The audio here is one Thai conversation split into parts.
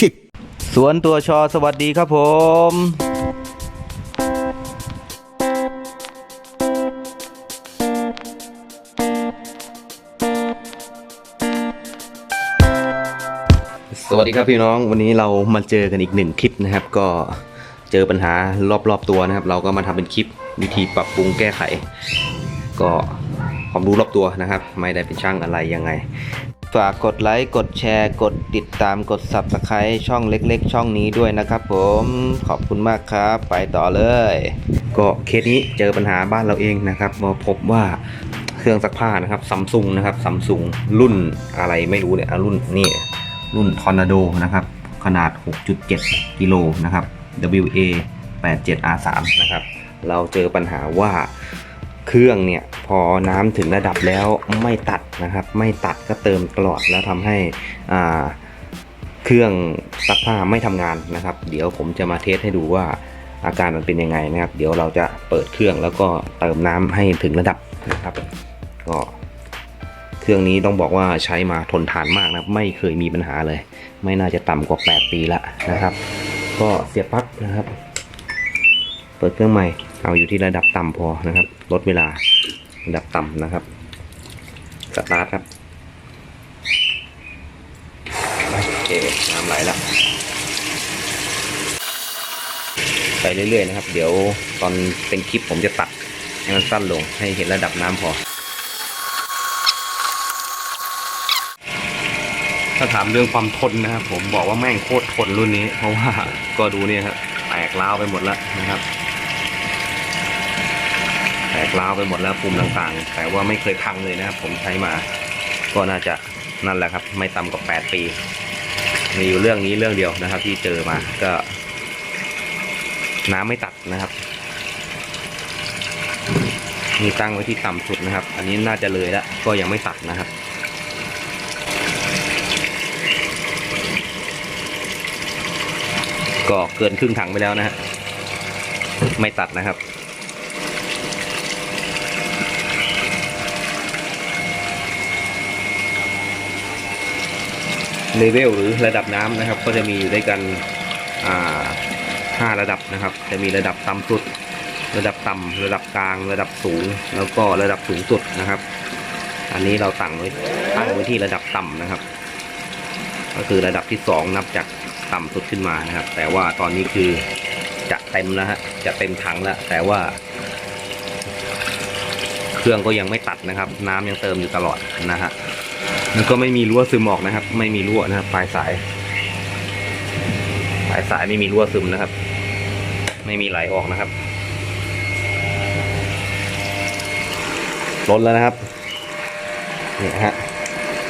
kick สวนตัวชอสวัสดีครับผมสวัสดีครับพี่น้องวันนี้เรามาเจอกันอีกหนึ่งคลิปนะครับ ก็เจอปัญหารอบๆตัวนะครับ เราก็มาทำเป็นคลิปวิธีปรับปรุงแก้ไข ก็ความรู้รอบตัวนะครับ ไม่ได้เป็นช่างอะไรยังไง ฝากกดไลค์ กดแชร์ กดติดตาม กด Subscribe ช่องเล็ก ๆ ช่องนี้ด้วยนะครับผม ขอบคุณมากครับ ไปต่อเลย ก็เคสนี้เจอปัญหาบ้านเราเองนะครับมาพบว่าเครื่องซักผ้านะครับซัมซุงนะครับซัมซุงรุ่นอะไรไม่รู้เนี่ยอะรุ่นนี่รุ่นทอร์นาโดนะครับ ขนาด 6.7 กิโลนะครับ WA 87R3 นะครับ เราเจอปัญหาว่าเครื่องเนี่ย พอน้ำถึงระดับแล้วไม่ตัดนะครับ ไม่ตัดก็เติมตลอดแล้วทำให้อ่าเครื่องซักผ้าไม่ทำงานนะครับ เดี๋ยวผมจะมาเทสให้ดูว่าอาการมันเป็นยังไงนะครับ เดี๋ยวเราจะเปิดเครื่องแล้วก็เติมน้ำให้ถึงระดับนะครับ ก็เครื่องนี้ต้องบอกว่าใช้มาทนทานมากนะไม่เคยมีปัญหาเลย ไม่น่าจะต่ำกว่า 8 ปีละนะครับ ก็เสียบปลั๊กนะครับ เปิดเครื่องใหม่เอาอยู่ที่ระดับต่ำพอนะครับ ลดเวลา ระดับต่ำนะครับ สตาร์ทครับ โอเค น้ำไหลแล้ว ไปเรื่อยๆนะครับ เดี๋ยวตอนเป็นคลิปผมจะตัดให้มันสั้นลงให้เห็นระดับน้ำพอ ถ้าถามเรื่องความทนนะครับ ผมบอกว่าแม่งโคตรทนรุ่นนี้ เพราะว่าก็ดูเนี่ยครับแตกร้าวไปหมดแล้วนะครับ กร้าวไปหมดแล้วปุ่มต่างๆ แต่ว่าไม่เคยพังเลยนะครับ ผมใช้มา ก็น่าจะนั่นแหละครับ ไม่ต่ำกว่า 8 ปี มีอยู่เรื่องนี้เรื่องเดียวนะครับ ที่เจอมาก็ น้ำไม่ตัดนะครับมีตั้งไว้ที่ต่ำสุดนะครับ อันนี้น่าจะเลยแล้วก็ยังไม่ตัดนะครับก็เกินครึ่งถังไปแล้วนะฮะไม่ตัดนะครับ เลเวลหรือระดับน้ำนะครับ ก็จะมีอยู่ด้วยกันห้าระดับนะครับ จะมีระดับต่ำสุด ระดับต่ำระดับกลาง ระดับสูง แล้วก็ระดับสูงสุดนะครับ อันนี้เราตั้งไว้ตั้งไว้ที่ระดับต่ำนะครับ ก็คือระดับที่สองนับจากต่ำสุดขึ้นมานะครับ แต่ว่าตอนนี้คือจะเต็มแล้วฮะจะเต็มถังแล้วแต่ว่า เครื่องก็ยังไม่ตัดนะครับ น้ำยังเติมอยู่ตลอดนะฮะ แล้วก็ไม่มีรั่วซึมออกนะครับ ไม่มีรั่วนะครับปลายสาย ปลายสายไม่มีรั่วซึมนะครับ ไม่มีไหลออกนะครับล้นแล้วนะครับนี่ฮะ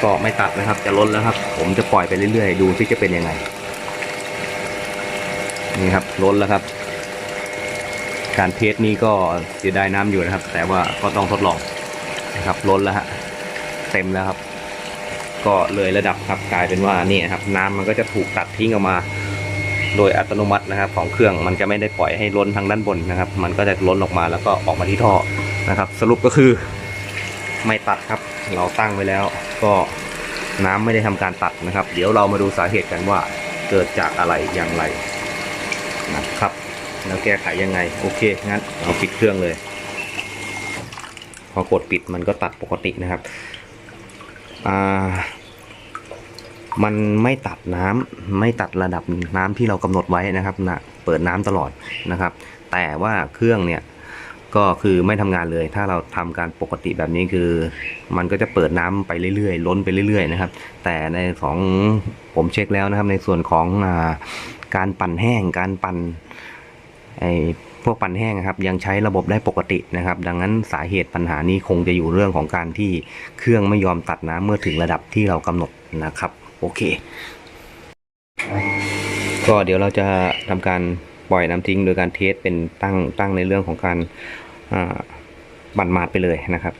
ก็ไม่ตัดนะครับ จะล้นแล้วครับ ผมจะปล่อยไปเรื่อยๆ ดูที่จะเป็นยังไง นี่ครับล้นแล้วครับ การเทสนี้ก็เสียดายน้ำอยู่นะครับ แต่ว่าก็ต้องทดลองนะครับล้นแล้วฮะเต็มแล้วครับ ก็เลยระดับครับกลายเป็นว่านี่ครับน้ำมันก็จะถูกตัดทิ้งออกมา โดยอัตโนมัตินะครับของเครื่องมันจะไม่ได้ปล่อยให้ล้นทางด้านบนนะครับ มันก็จะล้นออกมาแล้วก็ออกมาที่ท่อนะครับ สรุปก็คือไม่ตัดครับ เราตั้งไว้แล้ว ก็น้ำไม่ได้ทำการตัดนะครับ เดี๋ยวเรามาดูสาเหตุกันว่าเกิดจากอะไรอย่างไรนะครับ แล้วแก้ไขยังไงโอเคงั้นเราปิดเครื่องเลย พอกดปิดมันก็ตัดปกตินะครับ อ่ามันไม่ตัดน้ำไม่ตัดระดับน้ำที่เรากำหนดไว้นะครับนะเปิดน้ำตลอดนะครับ แต่ว่าเครื่องเนี่ยก็คือไม่ทำงานเลย ถ้าเราทำการปกติแบบนี้คือ มันก็จะเปิดน้ำไปเรื่อยๆ ล้นไปเรื่อย ๆ นะครับ แต่ในของผมเช็คแล้วนะครับ ในส่วนของอการปั่นแห้งการปั่นไอ พวกปั่นแห้งครับยังใช้ระบบได้ปกตินะครับ ดังนั้นสาเหตุปัญหานี้คงจะอยู่เรื่องของการที่เครื่องไม่ยอมตัดน้ำเมื่อถึงระดับที่เรากำหนดนะครับ โอเค ก็เดี๋ยวเราจะทำการปล่อยน้ำทิ้งโดยการเทสเป็นตั้งตั้งในเรื่องของการบั่นมาดไปเลยนะครับ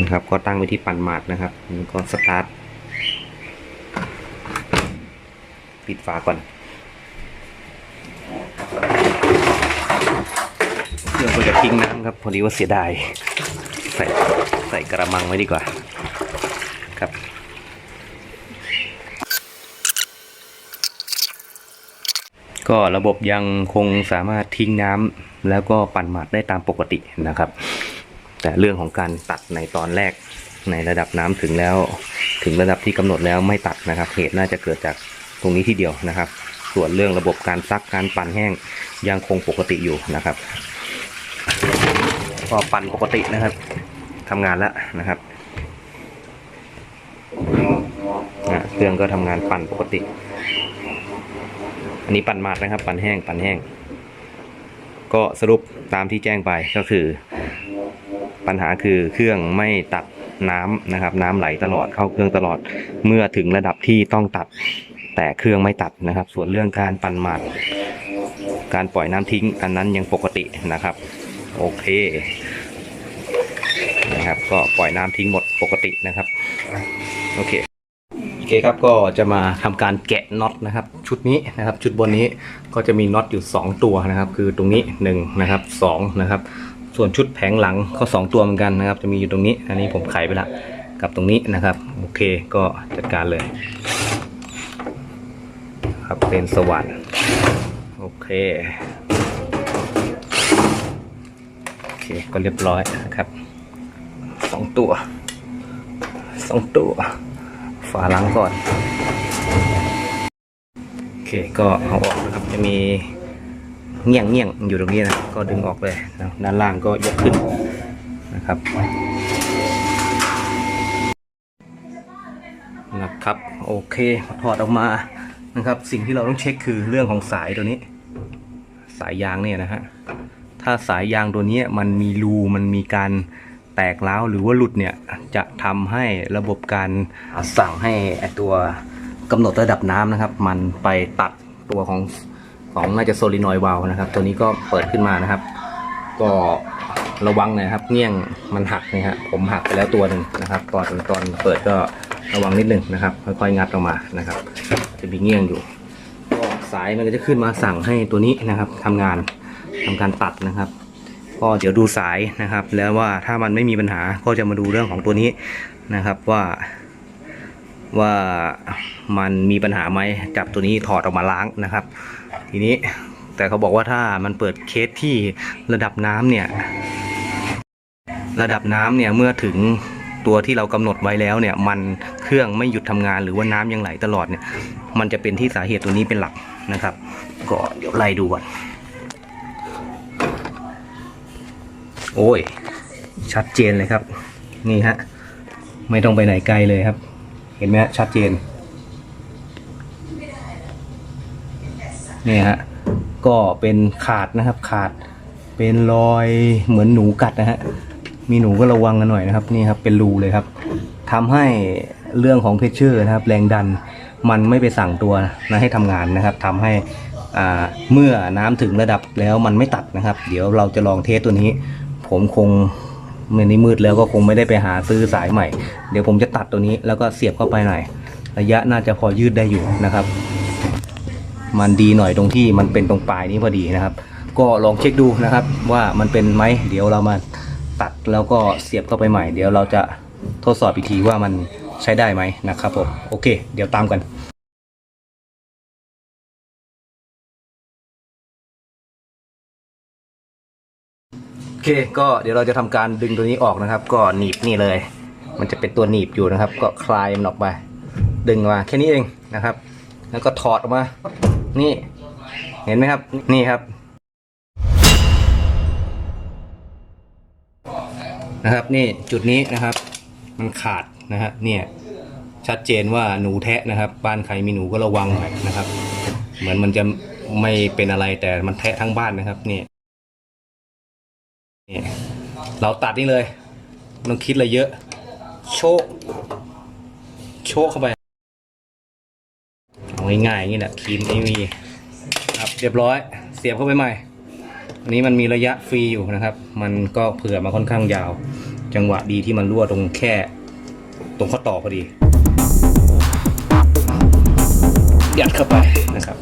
นะครับก็ตั้งไว้ที่ปั่นมาดนะครับก็สตาร์ทปิดฝาก่อน เราจะทิ้งน้ำครับ พอดีว่าเสียดาย ใส่ใส่กระมังไว้ดีกว่า ครับก็ระบบยังคงสามารถทิ้งน้ำ แล้วก็ปั่นหมาดได้ตามปกตินะครับ แต่เรื่องของการตัดในตอนแรกในระดับน้ำถึงแล้ว ถึงระดับที่กำหนดแล้วไม่ตัดนะครับ เหตุน่าจะเกิดจากตรงนี้ที่เดียวนะครับ ส่วนเรื่องระบบการซักการปั่นแห้งยังคงปกติอยู่นะครับ ก็ปั่นปกตินะครับทำงานแล้วนะครับอะเครื่องก็ทำงานปั่นปกติ อันนี้ปั่นหมัดนะครับ ปั่นแห้งปั่นแห้ง ก็สรุปตามที่แจ้งไปก็คือ ปัญหาคือเครื่องไม่ตัดน้ำนะครับ น้ำไหลตลอดเข้าเครื่องตลอดเมื่อถึงระดับที่ต้องตัด แต่เครื่องไม่ตัดนะครับ ส่วนเรื่องการปั่นหมัดการปล่อยน้ำทิ้งอันนั้นยังปกตินะครับ โอเคนะครับ ก็ปล่อยน้ำทิ้งหมดปกตินะครับ โอเคโอเคครับก็จะมาทำการแกะน็อตนะครับ ชุดนี้นะครับ ชุดบนนี้ก็จะมีน็อตอยู่ 2 ตัวนะครับ คือตรงนี้1นะครับ2นะครับ ส่วนชุดแผงหลังก็ 2 ตัวเหมือนกันนะครับ จะมีอยู่ตรงนี้ อันนี้ผมไขไปละกับตรงนี้นะครับ โอเคก็จัดการเลย ครับเป็นสว่านโอเคโอ เคก็เรียบร้อยนะครับสองตัวสองตัวฝาหลังก่อนโอเคก็เอาออกนะครับจะมีเงี่ยงเงี่ยงอยู่ตรงนี้นะก็ดึงออกเลยนะด้านล่างก็ยกขึ้นนะครับนะครับโอเคถอดออกมานะครับ สิ่งที่เราต้องเช็คคือเรื่องของสายตัวนี้ สายยางเนี่ยนะฮะ ถ้าสายยางตัวนี้มันมีรูมันมีการแตกร้าวหรือว่าหลุดเนี่ยจะทำให้ระบบการสั่งให้ตัวกำหนดระดับน้ำนะครับ มันไปตัดตัวของของน่าจะโซลินอยวาลนะครับ ตัวนี้ก็เปิดขึ้นมานะครับ ก็ระวังนะครับเงี้ยงมันหักนะฮะผมหักไปแล้วตัวหนึ่งนะครับตอนตอนเปิดก็ระวังนิดหนึ่งนะครับ ค่อยๆงัดออกมานะครับ จะมีเงี้ยงอยู่ ก็สายมันก็จะขึ้นมาสั่งให้ตัวนี้นะครับทำงาน ทำการตัดนะครับ ก็เดี๋ยวดูสายนะครับ แล้วว่าถ้ามันไม่มีปัญหาก็จะมาดูเรื่องของตัวนี้นะครับว่าว่ามันมีปัญหาไหมจับตัวนี้ถอดออกมาล้างนะครับ ทีนี้แต่เขาบอกว่าถ้ามันเปิดเคสที่ระดับน้ำเนี่ย ระดับน้ำเนี่ยเมื่อถึงตัวที่เรากำหนดไว้แล้วเนี่ย มันเครื่องไม่หยุดทำงานหรือว่าน้ำยังไหลตลอดเนี่ย มันจะเป็นที่สาเหตุตัวนี้เป็นหลักนะครับ ก็เดี๋ยวไล่ดูก่อน โอ้ย ชัดเจนเลยครับ นี่ฮะ ไม่ต้องไปไหนไกลเลยครับ เห็นไหมฮะ ชัดเจน นี่ฮะ ก็เป็นขาดนะครับ ขาด เป็นรอยเหมือนหนูกัดนะฮะ มีหนูก็ระวังกันหน่อยนะครับ นี่ครับ เป็นรูเลยครับทำให้เรื่องของเพชเชอร์นะครับ แรงดันมันไม่ไปสั่งตัวนะให้ทำงานนะครับทำให้อ่าเมื่อน้ำถึงระดับแล้วมันไม่ตัดนะครับ เดี๋ยวเราจะลองเทสตัวนี้ ผมคงเมื่อนี้มืดแล้วก็คงไม่ได้ไปหาซื้อสายใหม่ เดี๋ยวผมจะตัดตัวนี้แล้วก็เสียบเข้าไปหน่อยระยะน่าจะพอยืดได้อยู่นะครับ มันดีหน่อยตรงที่มันเป็นตรงปลายนี้พอดีนะครับ ก็ลองเช็คดูนะครับว่ามันเป็นไหมเดี๋ยวเรามาตัดแล้วก็เสียบเข้าไปใหม่ เดี๋ยวเราจะทดสอบอีกทีว่ามันใช้ได้ไหมนะครับผมโอเค เดี๋ยวตามกัน เคก็เดี๋ยวเราจะทำการดึงตัวนี้ออกนะครับ ก็หนีบนี่เลย มันจะเป็นตัวหนีบอยู่นะครับ ก็คลายมันออกไปดึงมาแค่นี้เองนะครับ แล้วก็ถอดออกมา นี่ เห็นไหมครับ นี่ครับ นะครับนี่จุดนี้นะครับ มันขาดนะฮะเนี่ยชัดเจนว่าหนูแทะนะครับ บ้านใครมีหนูก็ระวังหน่อยนะครับ เหมือนมันจะไม่เป็นอะไรแต่มันแทะทั้งบ้านนะครับนี่นี่ เราตัดนี่เลยไม่ต้องคิดอะไรเยอะ โชกโชกเข้าไปเอาง่ายๆอย่างนี้แหละครีมไม่มีครับเรียบร้อยเสียบเข้าไปใหม่อันนี้มันมีระยะฟรีอยู่นะครับ มันก็เผื่อมาค่อนข้างยาว จังหวะดีที่มันรั่วตรงแค่ ตรงข้อต่อพอดี ยัดเข้าไปนะครับ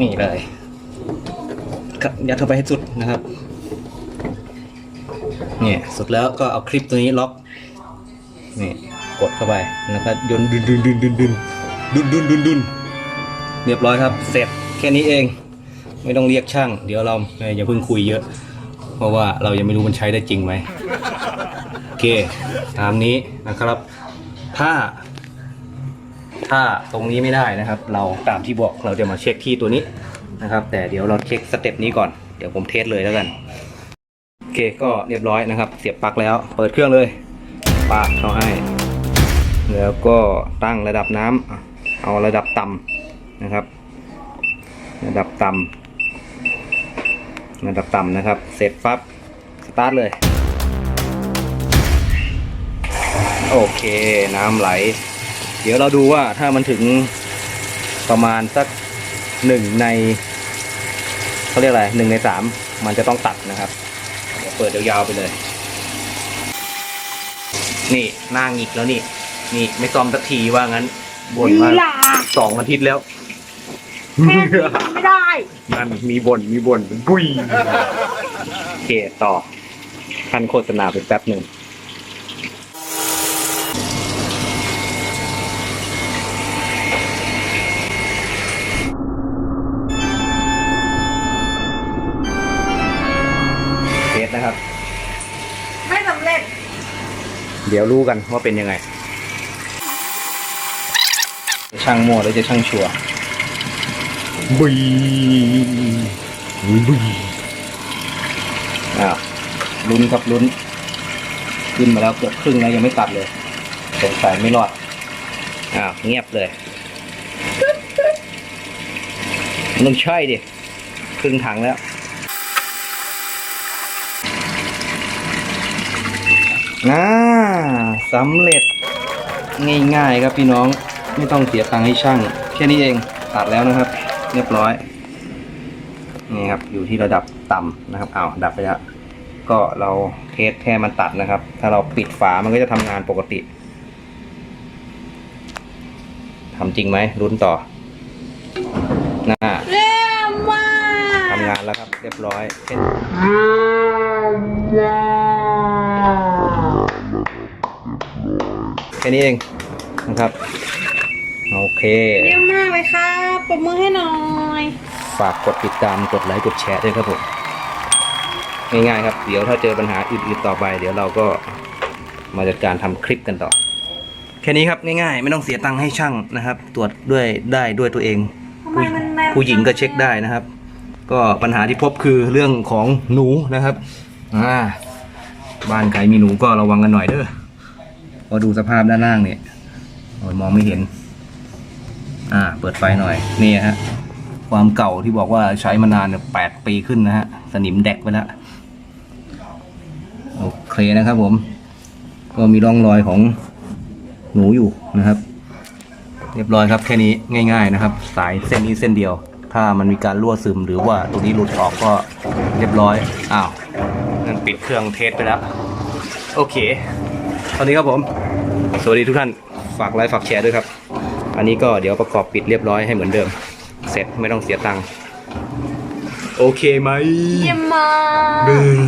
นี่เลยยัดเข้าไปให้สุดนะครับ เนี่ยสุดแล้วก็เอาคลิปตัวนี้ล็อกนี่กดเข้าไปแล้วก็ยนดึนดึนดึนดึนดึนดึนดึนดึนดึนเรียบร้อยครับ เสร็จแค่นี้เอง ไม่ต้องเรียกช่าง เดี๋ยวเราเอ้ยอย่าเพิ่งคุยเยอะ เพราะว่าเรายังไม่รู้มันใช้ได้จริงไหมโอเคตามนี้นะครับถ้าถ้าตรงนี้ไม่ได้นะครับ เราตามที่บอกเราจะมาเช็คที่ตัวนี้นะครับ แต่เดี๋ยวเราเช็คสเต็ปนี้ก่อนเดี๋ยวผมเทสเลยแล้วกัน เคก็เรียบร้อยนะครับ เสียบปลั๊กแล้ว เปิดเครื่องเลยปาเข้าให้ แล้วก็ตั้งระดับน้ำเอาระดับต่ำนะครับ ระดับต่ำระดับต่ำนะครับ เสร็จปั๊บสตาร์ทเลย โอเคน้ำไหล เดี๋ยวเราดูว่าถ้ามันถึงประมาณสักหนึ่งในเขาเรียกอะไรหนึ่งในสามมันจะต้องตัดนะครับ เดี๋ยวเปิดยาวๆไปเลย นี่หน้าหงิกแล้วนี่ นี่ไม่ซ่อมสักทีว่างั้นบ่นมาลีลาสองอาทิตย์แล้วแค่นี้ไม่ได้นั่นมีบ่นมีบ่นกุยโอเคต่อขั้นโฆษณาไปแป๊บหนึ่ง เดี๋ยวรู้กันว่าเป็นยังไง จะช่างมั่วหรือจะช่างชัวร์บุยบุยอ้าวลุ้นครับลุ้น ขึ้นมาแล้วเกือบครึ่งแล้วยังไม่ตัดเลยสงสัยไม่รอดอ้าวเงียบเลยมันต้องใช่ดิครึ่งถังแล้วน่า สำเร็จง่ายๆครับพี่น้องไม่ต้องเสียตังค์ให้ช่างแค่นี้เองตัดแล้วนะครับ เรียบร้อยนี่ครับอยู่ที่ระดับต่ำนะครับอ้าวดับไปแล้วก็เราเทสแค่มันตัดนะครับ ถ้าเราปิดฝามันก็จะทำงานปกติทำจริงไหมรุ้นต่อหน้าเยี่ยมมากทำงานแล้วครับ เรียบร้อยแค่แค่นี้เองนะครับโอเค เยี่ยมมากเลยครับปรบมือให้หน่อย ฝากกดติดตามกดไลค์กดแชร์ด้วยครับผมง่ายๆครับ เดี๋ยวถ้าเจอปัญหาอื่นๆต่อไป เดี๋ยวเราก็มาจัดการทำคลิปกันต่อ แค่นี้ครับง่ายๆ ไม่ต้องเสียตังค์ให้ช่างนะครับ ตรวจด้วยได้ด้วยตัวเองทำไมมันแรงผู้หญิงก็เช็คได้นะครับ ก็ปัญหาที่พบคือเรื่องของหนูนะครับอ่าบ้านใครมีหนูก็ระวังกันหน่อยเด้อ พอดูสภาพด้านล่างเนี่ยโอ้ยมองไม่เห็น อ่า เปิดไฟหน่อย นี่ฮะ ความเก่าที่บอกว่าใช้มานานเนี่ยแปดปีขึ้นนะฮะ สนิมแดกไปแล้ว โอเคนะครับผม ก็มีร่องรอยของหนูอยู่นะครับ เรียบร้อยครับแค่นี้ง่าย ๆนะครับ สายเส้นนี้เส้นเดียว ถ้ามันมีการรั่วซึมหรือว่าตัวนี้หลุดออกก็เรียบร้อย อ้าวนั่นปิดเครื่องเทสไปแล้ว โอเค ตอนนี้ครับผม สวัสดีทุกท่านฝากไลค์ฝากแชร์ด้วยครับ อันนี้ก็เดี๋ยวประกอบปิดเรียบร้อยให้เหมือนเดิม เสร็จไม่ต้องเสียตังค์โอเคไหมเยี่ยมมากบึ้ง